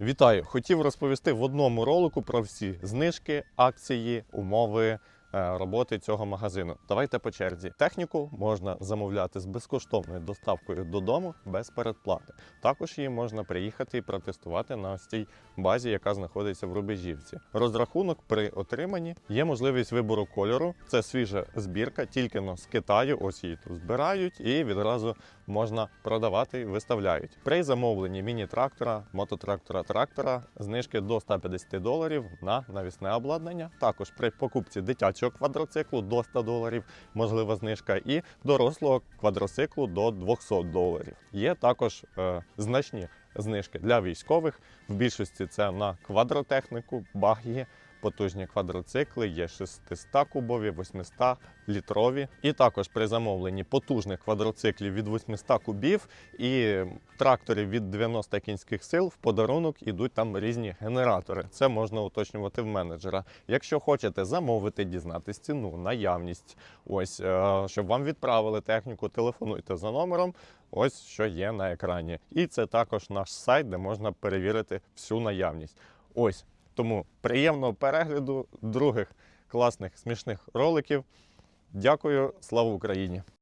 Вітаю! Хотів розповісти в одному ролику про всі знижки, акції, умови роботи цього магазину. Давайте по черзі. Техніку можна замовляти з безкоштовною доставкою додому без передплати. Також її можна приїхати і протестувати на ось цій базі, яка знаходиться в Рубежівці. Розрахунок при отриманні є можливість вибору кольору. Це свіжа збірка, тільки з Китаю. Ось її тут збирають і відразу можна продавати і виставляють. При замовленні міні-трактора, мототрактора, трактора знижки до 150 доларів на навісне обладнання. Також при покупці дитячого квадроциклу до 100 доларів можлива знижка, і дорослого квадроциклу до 200 доларів. Є також е, значні знижки для військових. В більшості це на квадротехніку, баги, потужні квадроцикли, є 600 кубові, 800 літрові. І також при замовленні потужних квадроциклів від 800 кубів і тракторів від 90 кінських сил в подарунок ідуть там різні генератори. Це можна уточнювати в менеджера. Якщо хочете замовити, дізнатись ціну, наявність, ось е, щоб вам відправили техніку, телефонуйте за номером. Ось що є на екрані. І це також наш сайт, де можна перевірити всю наявність. Ось тому приємного перегляду других класних смішних роликів. Дякую, слава Україні!